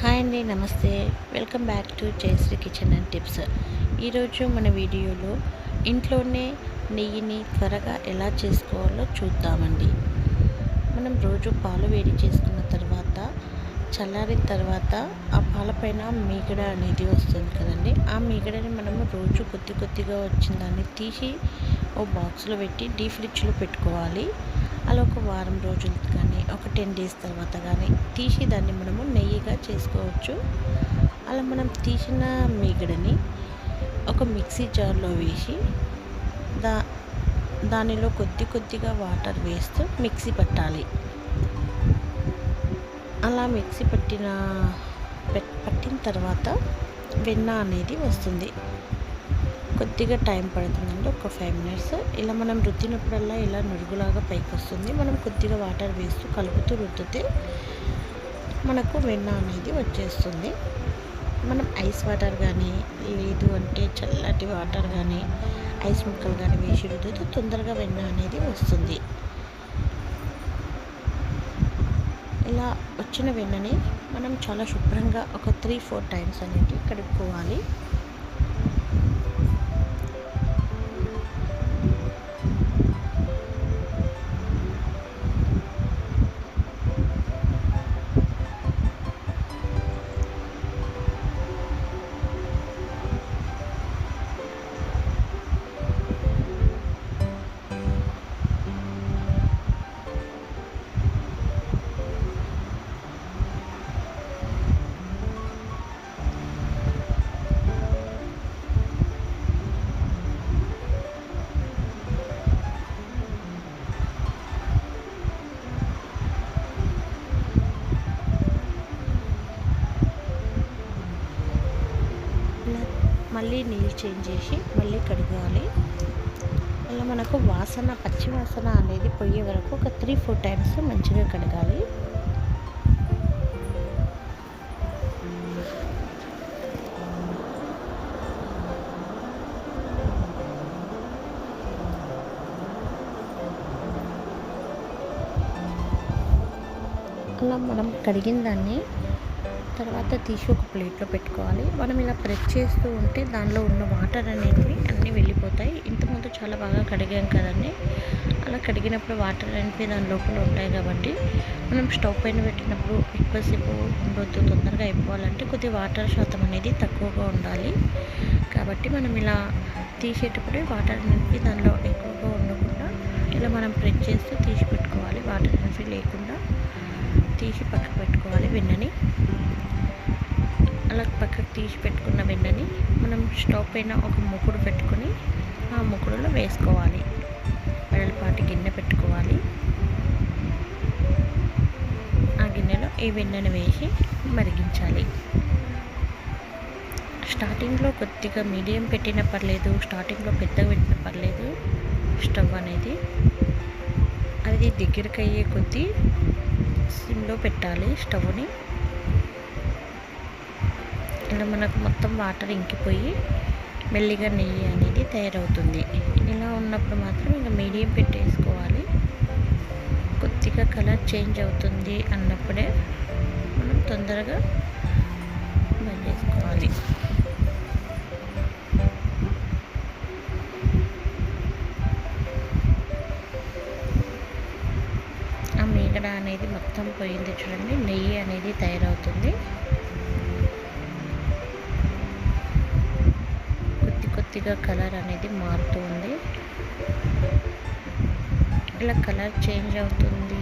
Hi అండి నమస్తే. Welcome back to Jayashree kitchen and tips. ఈరోజు మన వీడియోలో ఇంట్లోనే నెయ్యిని త్వరగా ఎలా చేసుకోవాలో చూద్దామండి. మనం రోజు పాలు వేడి చేసుకున్న తర్వాత చల్లారిన తర్వాత ఆ పాలపైన మీగడ అనేది వస్తుంది కదండి. ఆ మీగడని మనము రోజు కొద్ది కొద్దిగా వచ్చిన దాన్ని తీసి ఓ బాక్స్లో పెట్టి డీ ఫ్రిడ్జ్లో పెట్టుకోవాలి. అలా ఒక వారం రోజులు కానీ ఒక టెన్ డేస్ తర్వాత కానీ తీసి దాన్ని మనము నెయ్యిగా చేసుకోవచ్చు. అలా మనం తీసిన మీగడని ఒక మిక్సీ జార్లో వేసి దా దానిలో కొద్ది కొద్దిగా వాటర్ వేస్తూ మిక్సీ పట్టాలి. అలా మిక్సీ పట్టిన పట్టిన తర్వాత వెన్న అనేది వస్తుంది. కొద్దిగా టైం పడుతుందండి ఒక ఫైవ్ మినిట్స్ ఇలా మనం రుద్దినప్పుడల్లా ఇలా నురుగులాగా పైకి వస్తుంది. మనం కొద్దిగా వాటర్ వేస్తూ కలుపుతూ రుద్దితే మనకు వెన్న అనేది వచ్చేస్తుంది. మనం ఐస్ వాటర్ కానీ లేదు అంటే చల్లటి వాటర్ కానీ ఐస్ ముక్కలు కానీ వేసి రుద్దితే తొందరగా వెన్న అనేది వస్తుంది. ఇలా వచ్చిన వెన్నని మనం చాలా శుభ్రంగా ఒక త్రీ ఫోర్ టైమ్స్ అనేది కడుక్కోవాలి. మళ్ళీ నీళ్ళు చేంజ్ చేసి మళ్ళీ కడగాలి. అలా మనకు వాసన పచ్చి వాసన అనేది పోయే వరకు ఒక త్రీ ఫోర్ టైమ్స్ మంచిగా కడగాలి. అలా మనం కడిగిన దాన్ని తర్వాత తీసి ఒక ప్లేట్లో పెట్టుకోవాలి. మనం ఇలా ప్రెస్ చేస్తూ ఉంటే దానిలో ఉన్న వాటర్ అనేది అన్నీ వెళ్ళిపోతాయి. ఇంతకుముందు చాలా బాగా కడిగాం కదండి. అలా కడిగినప్పుడు వాటర్ అనేవి దాని లోపల ఉంటాయి కాబట్టి మనం స్టవ్ పైన పెట్టినప్పుడు ఎక్కువసేపు ఉండొద్దు తొందరగా అయిపోవాలంటే కొద్దిగా వాటర్ శాతం అనేది తక్కువగా ఉండాలి. కాబట్టి మనం ఇలా తీసేటప్పుడు వాటర్ అనేవి దానిలో ఎక్కువగా ఉండకుండా ఇలా మనం ప్రెస్ చేస్తూ తీసి పెట్టుకోవాలి. వాటర్ అనేవి లేకుండా తీసి పక్కకు పెట్టుకోవాలి వెన్నని. తీసి పెట్టుకున్న వెన్నని మనం స్టవ్ పైన ఒక ముకుడు పెట్టుకొని ఆ ముకుడులో వేసుకోవాలి. వెడల్పాటి గిన్నె పెట్టుకోవాలి. ఆ గిన్నెలో ఈ వెన్నను వేసి మరిగించాలి. స్టార్టింగ్లో కొద్దిగా మీడియం పెట్టిన పర్లేదు స్టార్టింగ్లో పెద్దగా పెట్టిన పర్లేదు. స్టవ్ అనేది అది దగ్గరికి అయ్యే కొద్దీ సిమ్లో పెట్టాలి స్టవ్ని. ఇలా మనకు మొత్తం వాటర్ ఇంకిపోయి మెల్లిగా నెయ్యి అనేది తయారవుతుంది. ఇలా ఉన్నప్పుడు మాత్రం ఇంకా మీడియం పెట్టేసుకోవాలి. కొద్దిగా కలర్ చేంజ్ అవుతుంది అన్నప్పుడే మనం తొందరగా బంద్ చేసుకోవాలి ఆ మీగడ అనేది మొత్తం పోయింది చూడండి. నెయ్యి అనేది తయారవుతుంది. కొద్ది కొద్దిగా కలర్ అనేది మారుతుంది ఇలా కలర్ చేంజ్ అవుతుంది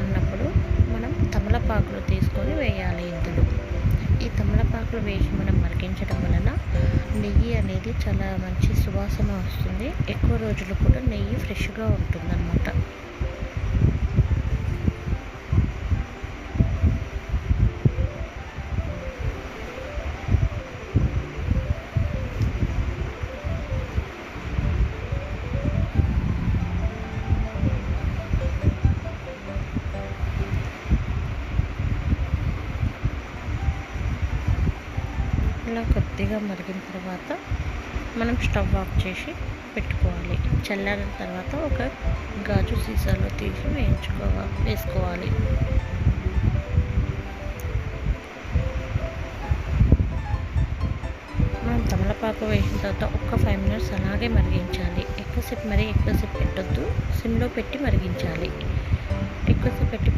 అన్నప్పుడు మనం తమలపాకులు తీసుకొని వేయాలి ఇందులో. ఈ తమలపాకులు వేసి మనం మరిగించడం వలన నెయ్యి అనేది చాలా మంచి సువాసన వస్తుంది. ఎక్కువ రోజులు కూడా నెయ్యి ఫ్రెష్గా ఉంటుంది ఇలా కొద్దిగా మరిగిన తర్వాత మనం స్టవ్ ఆఫ్ చేసి పెట్టుకోవాలి. చల్లారిన తర్వాత ఒక గాజు సీసాలో తీసి వేయించుకోవాలి వేసుకోవాలి. మనం తమలపాకు వేసిన తర్వాత ఒక్క ఫైవ్ మినిట్స్ అలాగే మరిగించాలి. ఎక్కువసేపు మరీ ఎక్కువసేపు పెట్టొద్దు. సిమ్లో పెట్టి మరిగించాలి. ఎక్కువసేపు పెట్టి